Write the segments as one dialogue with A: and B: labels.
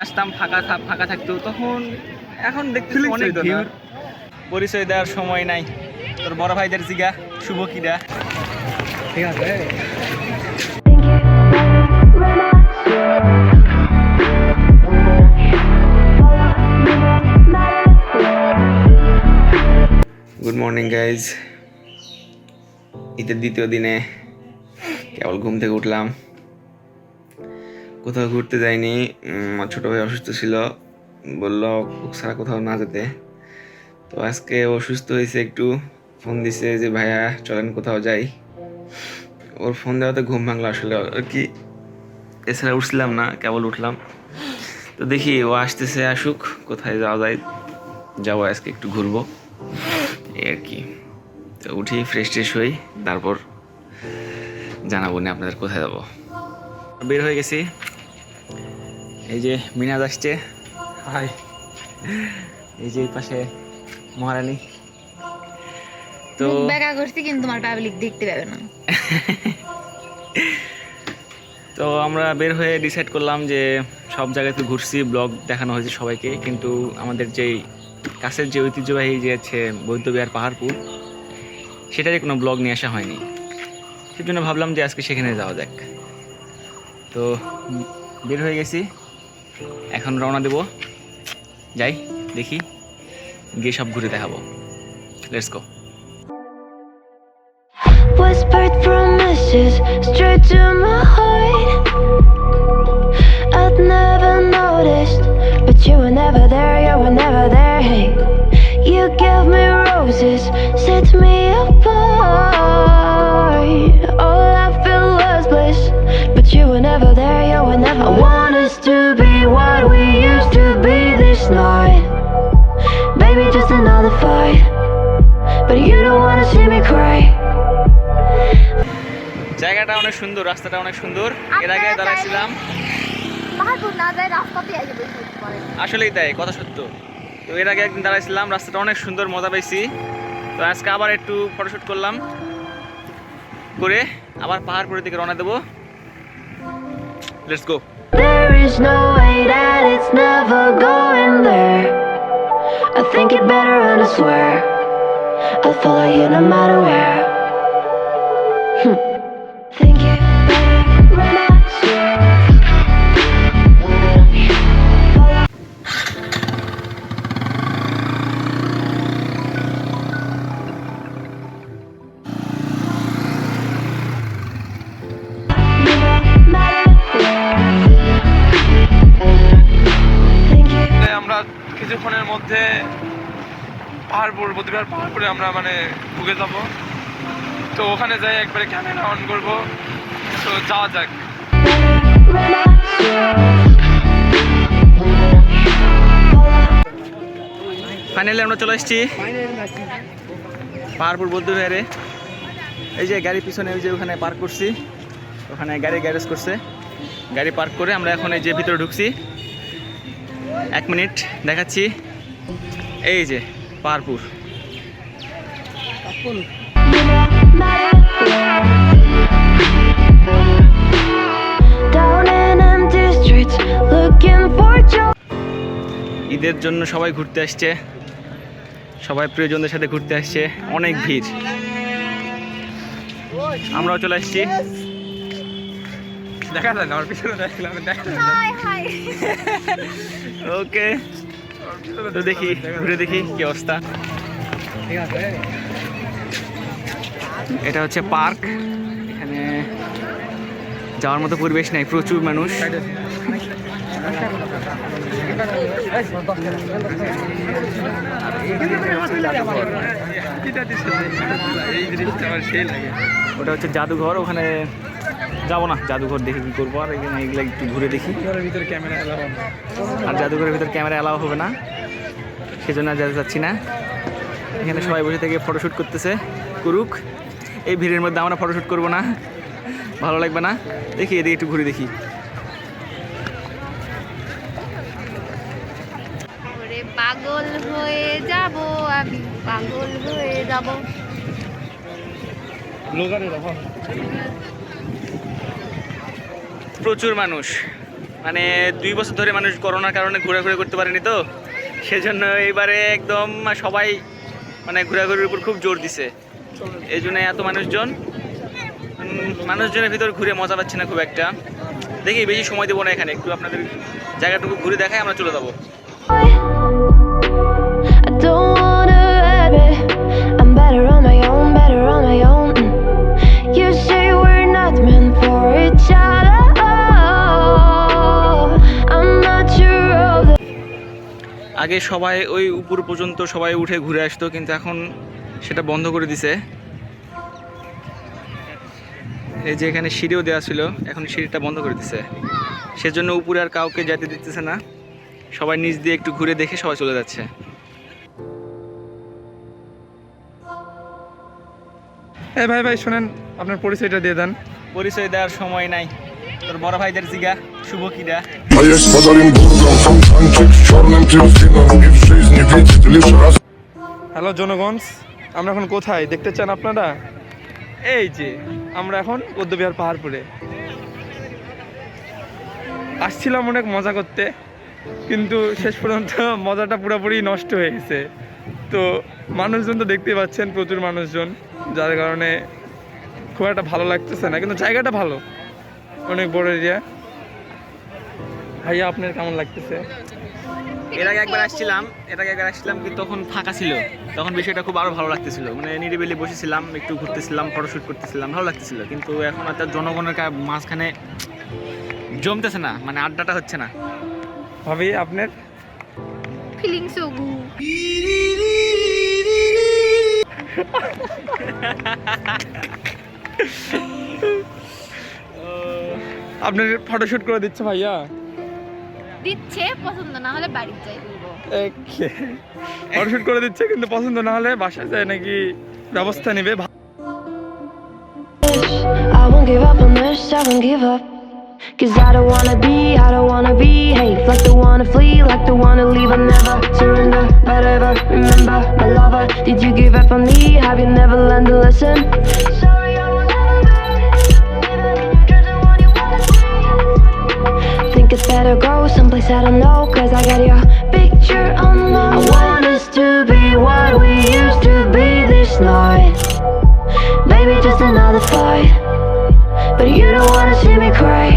A: আসতাম ফাঁকা ফাঁকা থাকতো। তখন এখন দেখতে অনেক। ভিড়। পরিচয় দেওয়ার সময় নাই। তোর বড় ভাইদের জিগা শুভ কিরা।
B: ঠিক আছে।
C: গুড মর্নিং গাইজ ঈদের দ্বিতীয় দিনে কেবল ঘুম থেকে উঠলাম। কোথাও ঘুরতে যাইনি। আমার ছোটো ভাই অসুস্থ ছিল। বলল ছাড়া কোথাও না যেতে। তো আজকে অসুস্থ হয়েছে একটু। ফোন দিছে যে, ভাইয়া, চলেন কোথাও যাই। ওর ফোন দেওয়াতে ঘুম ভাঙলো আসলে। আর কি, এছাড়া উঠছিলাম না, কেবল উঠলাম। তো দেখি ও আসতেছে, আসুক, কোথায় যাওয়া যায়। যাব আজকে একটু ঘুরবো। এই আর কি। তো উঠি ফ্রেশ ট্রেশ হই, তারপর জানাব না আপনাদের কোথায় যাব। বের হয়ে গেছি। এই যে মিনাজ আসছে।
B: হাই।
C: এই যে পাশে মহারানী। তো
D: বেকা করছি কিন্তু তোমার পাবলিক দেখতে পাবে না।
C: তো আমরা বের হয়ে ডিসাইড করলাম যে সব জায়গাতে ঘুরছি ব্লগ দেখানো হয়েছে সবাইকে। কিন্তু আমাদের যেই কাছের যে ঐতিহ্যবাহী যে আছে বৌদ্ধবিহার পাহাড়পুর সেটারই কোনো ব্লগ নিয়ে আসা হয়নি। সেজন্য ভাবলাম যে আজকে সেখানে যাওয়া যাক। তো বের হয়ে গেছি। এখন রওনা দেব যাই দেখি গিয়ে সব ঘুরে দেখাবো let's go
E: Whispered promises straight to my heart. I'd never noticed, but you were never there, you were never there. Hey, you gave me roses, set me apart. All I feel was bliss, but you were never there, you were never. I this night. Baby, just another fight, but you don't wanna see me cry.
C: জায়গাটা অনেক সুন্দর রাস্তাটা অনেক সুন্দর। এর আগে দাঁড়াইছিলাম আসলেই তাই কথা সত্য। তো এর আগে একদিন দাঁড়াইছিলাম রাস্তাটা অনেক সুন্দর মজা পাইছি। তো আজকে আবার একটু ফটোশ্যুট করলাম। করে আবার পাহাড় পাহাড়পুরের দিকে রওনা দেবো। Let's go
E: There is no way that it's never going there. I think it better and I swear I'll follow you no matter where.
B: মধ্যে পাহাড়পুর বদ্রীপাহাড় পাহাড়পুরে আমরা মানে ঢুকে যাব। তো ওখানে যাই, একবারে ক্যামেরা অন করব। তো যাওয়া যাক.
C: ফাইনালি আমরা চলে এসেছি পাহাড়পুর বৌদ্ধ বিহারে এই যে গাড়ি পিছনে ওই যে ওখানে পার্ক করছি। ওখানে গাড়ি গ্যারেজ করছে। গাড়ি পার্ক করে আমরা এখন এই যে ভিতরে ঢুকছি। এক মিনিট দেখাচ্ছি। এই যে
E: পারপুর.
C: ঈদের জন্য সবাই ঘুরতে আসছে। সবাই প্রিয়জনদের সাথে ঘুরতে আসছে। অনেক ভিড়। আমরাও চলে আসছি।
B: দেখা যায় না আমার পিছনে দেখলাম দেখা
C: ওকে তো দেখি, ঘুরে দেখি কি অবস্থা। এটা হচ্ছে পার্ক। এখানে যাওয়ার মতো পরিবেশ নাই, প্রচুর মানুষ। ওটা হচ্ছে জাদুঘর, ওখানে যাব না, জাদুঘর দেখে কি করব, আর এখানে এগুলো একটু ঘুরে দেখি।
B: ক্যামেরা
C: আর জাদুঘরের ভিতর ক্যামেরা অ্যালাউ হবে না। সেজন্য আর যেতে যাচ্ছি না। এখানে সবাই বসে থেকে ফটোশ্যুট করতেছে। করুক। এই ভিড়ের মধ্যে আমরা ফটোশ্যুট করব না। ভালো লাগবে না। দেখি এদিকে একটু ঘুরে দেখি।
D: পাগল হয়ে যাব আমি পাগল হয়ে যাব।
C: প্রচুর মানুষ। মানে দুই বছর ধরে মানুষ করোনার কারণে ঘোরাঘুরি করতে পারেনি তো? সেজন্য এবারে একদম সবাই মানে ঘোরাঘুরির উপর খুব জোর দিছে এই জন্য এত মানুষজন মানুষজনের ভিতর ঘুরে মজা পাচ্ছি না খুব একটা দেখি, বেশি সময় দেবো না এখানে, একটু আপনাদের জায়গাটুকু ঘুরে দেখায় আমরা চলে যাব.
E: Mm. You say we're not meant for each other.
C: আগে সবাই ওই উপর পর্যন্ত সবাই উঠে ঘুরে আসতো কিন্তু এখন সেটা বন্ধ করে দিছে। এই যে এখানে সিঁড়িও দেওয়া ছিল এখন সিঁড়িটা বন্ধ করে দিছে। সেজন্য উপরে আর কাউকে যেতে দিতেছে না। সবাই নিচ দিয়ে একটু ঘুরে দেখে সবাই চলে যাচ্ছে।
B: এই ভাই ভাই শোনেন আপনার পরিচয়টা দিয়ে দেন।
C: পরিচয় দেওয়ার সময় নাই। তোর বড় ভাইদের জিগা শুভ কিরা
F: А есть под Оренбургом фонтанчик с черным дельфином И в жизни видит лишь раз
B: হ্যালো জনগণ আমরা এখন কোথায় দেখতে চান আপনারা এই যে আমরা এখন পদ্মবিহার পাহাড়পুরে আসছিলাম অনেক মজা করতে কিন্তু শেষ পর্যন্ত মজাটা পুরোপুরি নষ্ট হয়ে গেছে তো মানুষজন তো দেখতেই পাচ্ছেন প্রচুর মানুষজন যার কারণে খুব একটা ভালো লাগতেছে না কিন্তু জায়গাটা ভালো অনেক বড় এরিয়া ভাইয়া আপনার কেমন লাগতেছে?
C: এর আগে একবার আসছিলাম এর আগে একবার আসছিলাম কিন্তু তখন ফাঁকা ছিল। তখন বিষয়টা খুব আরও ভালো লাগতেছিল। মানে নিরিবিলি বসেছিলাম একটু ঘুরতেছিলাম ফটোশ্যুট করতেছিলাম ভালো লাগতেছিল। কিন্তু এখন আর তার জনগণের কা- মাঝখানে জমতেছে না মানে আড্ডাটা হচ্ছে না।
B: ভাবি আপনার?
D: ফিলিং সো গু
B: আপনার ফটোশুট করে দিচ্ছে ভাইয়া
D: দিচ্ছে পছন্দ না হলে বাড়ি যাই বলব
B: ফটোশুট করে দিচ্ছে কিন্তু পছন্দ না হলে বাসায় যায় নাকি ব্যবস্থা নেবে
E: I won't give up on this, I won't give up. Cause I don't wanna be, I don't wanna be hate Like the to flee, like the to leave I never surrender, but ever remember My lover, did you give up on me? Have you never learned to listen? Better go someplace I don't know Cause I got your picture on my I want us to be what we used to be this night. Maybe just another fight. But you don't wanna see me cry.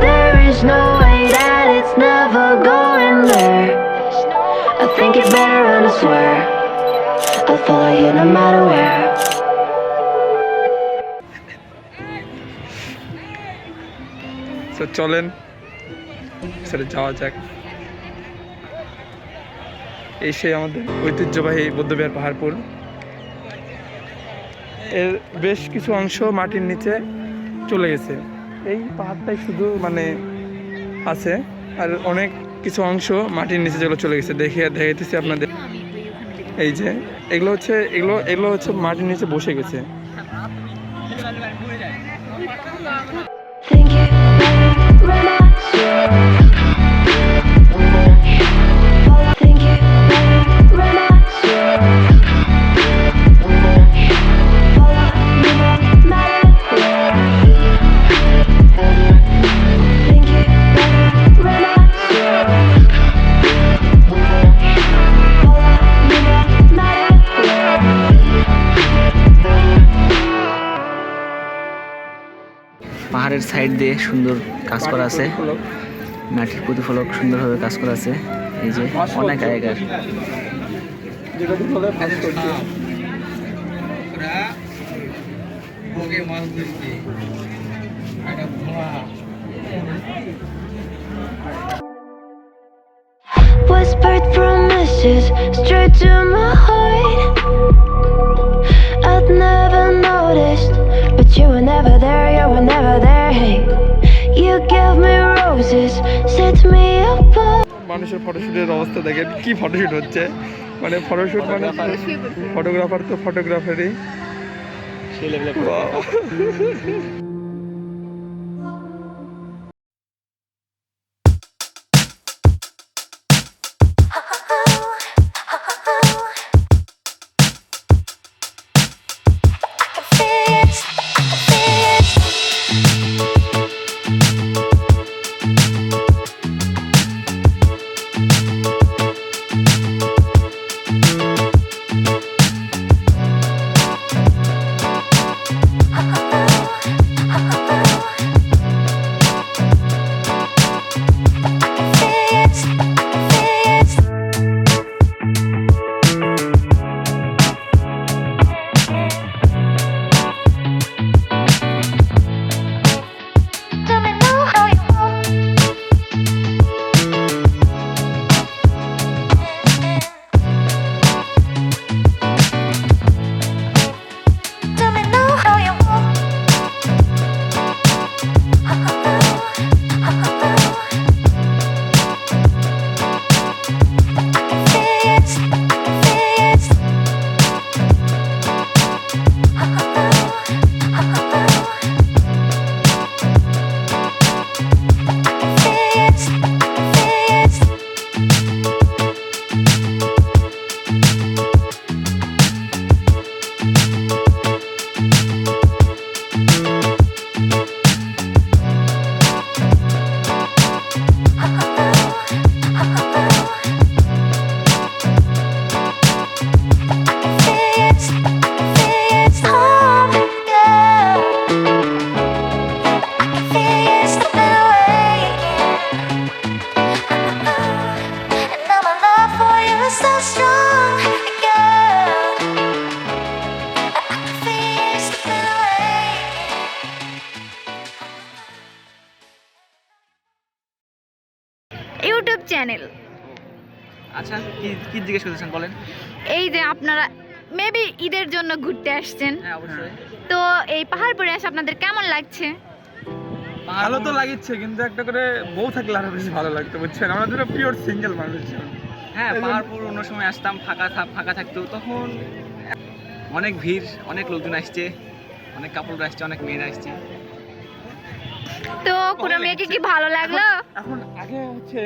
E: There is no way that it's never going there. I think it's better and I swear. I'll follow you no matter where
B: তো চলেন সেটা যাওয়া যাক। এই সেই আমাদের ঐতিহ্যবাহী বৌদ্ধবিহার পাহাড়পুর। এর বেশ কিছু অংশ মাটির নিচে চলে গেছে। এই পাহাড়টাই শুধু মানে আছে আর অনেক কিছু অংশ মাটির নিচে যেগুলো চলে গেছে। দেখে দেখাইতেছি আপনাদের। এই যে এগুলো হচ্ছে এগুলো এগুলো হচ্ছে মাটির নিচে বসে গেছে।
C: পাহাড়ের সাইড দিয়ে সুন্দর কাজ করা আছে মাটির প্রতিফলক সুন্দরভাবে কাজ করা আছে এই যে অনেক আগেকার
E: Whispered promises straight to my heart. I'd never noticed, but you were never
B: মানুষের ফটোশুটের অবস্থা দেখেন কি ফটোশুট হচ্ছে? মানে ফটোশুট মানে ফটোগ্রাফার তো ফটোগ্রাফারই
C: আচ্ছা কি কি জিজ্ঞেস করতেছেন বলেন।
D: এই যে আপনারা মেবি ঈদের জন্য ঘুরতে আসছেন।
C: হ্যাঁ অবশ্যই।
D: তো এই পাহাড়পুরে এসে আপনাদের কেমন লাগছে?
B: ভালো তো লাগিচ্ছে কিন্তু একটা করে বউ থাকলে আরও বেশি ভালো লাগতো বুঝছেন? আমরা দুটো পিওর সিঙ্গেল মানুষজন
C: হ্যাঁ পাহাড়পুর অন্য সময় আসতাম ফাঁকা থা- ফাঁকা থাকতো তখন অনেক ভিড় অনেক লোকজন আসছে অনেক কাপড় আসছে অনেক মেয়েরা আসছে।
D: তো কোনো মেয়েকে কি ভালো লাগল?
B: এখন আগে হচ্ছে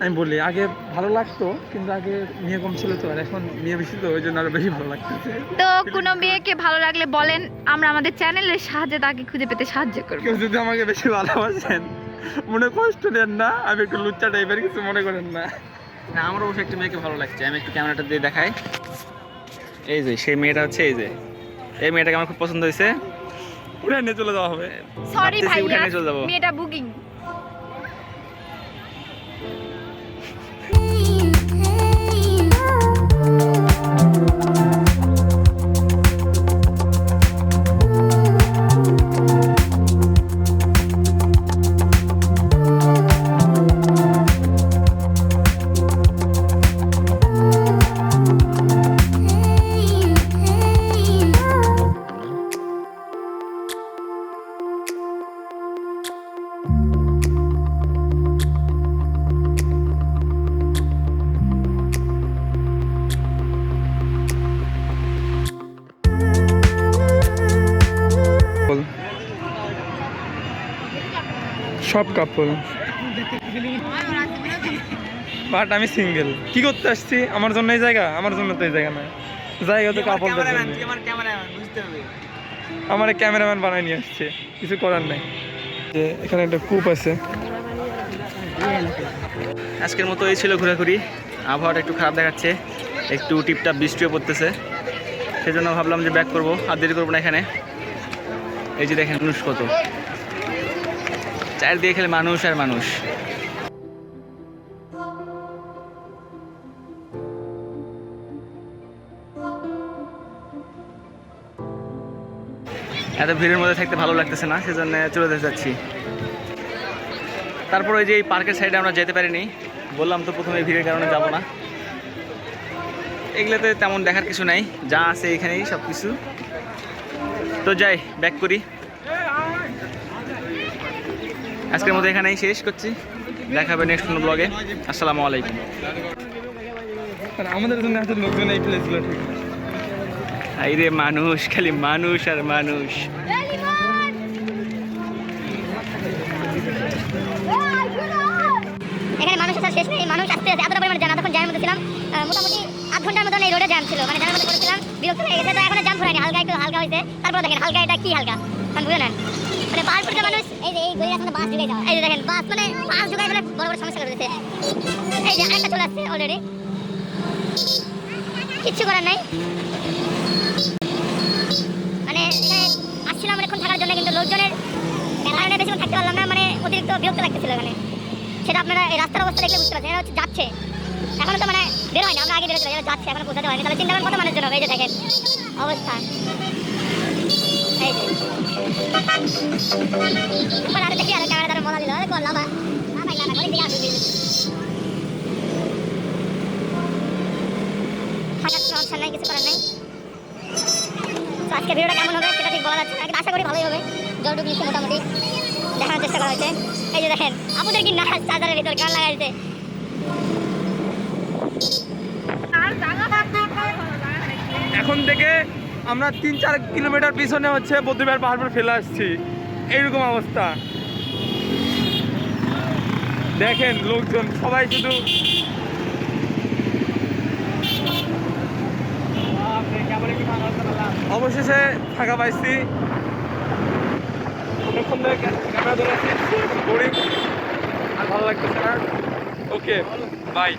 B: আমি বলি আগে ভালো লাগতো কিন্তু আগে মেয়ে কম ছিল তো আর এখন মেয়ে বেশি তো ওই জন্য আরও বেশি ভালো লাগতেছে।
D: তো কোনো মেয়েকে ভালো লাগলে বলেন আমরা আমাদের চ্যানেলের সাহায্যে তাকে খুঁজে পেতে সাহায্য করব।
B: কেউ যদি আমাকে বেশি ভালোবাসেন মনে কষ্ট দেন না আমি একটু লুচ্চা টাইপের কিছু মনে করেন না।
C: না আমার অবশ্যই একটা মেয়েকে ভালো লাগছে আমি একটু ক্যামেরাটা দিয়ে দেখাই। এই যে সেই মেয়েটা হচ্ছে এই যে এই মেয়েটাকে আমার খুব পছন্দ হয়েছে।
B: উড়ে নিয়ে চলে যাওয়া হবে।
D: সরি
C: ভাই
D: ভাইয়া
C: উঠানে চলে যাব।
D: মেয়েটা বুকিং
B: সব কাপল বাট আমি সিঙ্গেল কি করতে আসছি? আমার জন্য এই জায়গা আমার জন্য তো এই জায়গা না। জায়গা তো জন্য
C: আমার ক্যামেরাম্যান বুঝতে
B: আমার ক্যামেরাম্যান বানায় নিয়ে আসছে। কিছু করার নাই। যে এখানে একটা কূপ আছে।
C: আজকের মতো এই ছিল ঘোরাঘুরি। আবহাওয়াটা একটু খারাপ দেখাচ্ছে। একটু টিপটাপ বৃষ্টিও পড়তেছে। সেজন্য ভাবলাম যে ব্যাক করব। আর দেরি করব না এখানে। এই যে দেখেন মানুষ কত চারদিকে খেলে মানুষ আর মানুষ। এত ভিড়ের মধ্যে থাকতে ভালো লাগতেছে না, সেজন্য চলে যেতে যাচ্ছি। তারপর ওই যে এই পার্কের সাইডে আমরা যেতে পারিনি, বললাম তো প্রথমে ভিড়ের কারণে যাব না। এগুলোতে তেমন দেখার কিছু নাই, যা আছে এখানেই সব কিছু তো যাই ব্যাক করি। আজকের মতো এখানেই শেষ করছি। দেখা হবে নেক্সট কোনো ব্লগে আসসালামু আলাইকুম।
B: আমাদের জন্য এত লোকজন এই প্লেসগুলো ঠিক
C: এই রে মানুষ খালি মানুষ আর মানুষ।
G: এখানে মানুষ আসার শেষ নেই। মানুষ আসতে আসতে এতটা পরিমাণে জ্যাম এতক্ষণ জ্যামের মধ্যে ছিলাম মোটামুটি আধ ঘণ্টার মতন এই রোডে জ্যাম ছিল। মানে জ্যামের মধ্যে পড়েছিলাম বিরক্ত হয়ে গেছে তো এখন জ্যাম ফুরায়নি হালকা একটু হালকা হয়েছে তারপর দেখেন হালকা এটা কি হালকা? মানে বুঝে নেন মানে পাহাড়পুরের মানুষ, এই এই গইরা এখন বাস ঢুকে যাওয়া এই যে দেখেন, বাস মানে বাস ঢুকাই মানে বড় বড় সমস্যা করে এই যে আরেকটা চলে আসছে অলরেডি কিচ্ছু করার নাই। মানে এখানে আসছিলাম অনেকক্ষণ থাকার জন্য, কিন্তু লোকজনের কারণে বেশিক্ষণ থাকতে পারলাম না মানে অতিরিক্ত বিরক্ত লাগতেছিল এখানে। সেটা আপনারা এই রাস্তার অবস্থা দেখলে বুঝতে পারছেন হচ্ছে যাচ্ছে। এখনও তো মানে বের হয়নি, আমরা আগে এরা যাচ্ছে, এখনও পৌঁছাতে হয়নি। তাহলে চিন্তা করেন কত মানুষের হবে, এই যে দেখেন অবস্থা। না না না অপশন নাই কিছু করার নাই তো আজকে ভিডিওটা কেমন হবে সেটা ঠিক বলা যাচ্ছে না আশা করি ভালোই হবে জলটুকু নিচ্ছে মোটামুটি দেখানোর চেষ্টা করা হয়েছে এই যে দেখেন আপনাদের কি নাচ চার্জারের ভিতর গান লাগাইছে
B: এখন থেকে আমরা তিন চার কিলোমিটার পিছনে হচ্ছে বদ্রীপাহাড় পাহাড় পর ফেলে আসছি। এইরকম অবস্থা। দেখেন লোকজন, সবাই শুধু অবশেষে ফাঁকা পাইছি। অনেকক্ষণ আর ভালো লাগতেছে না। Okay bye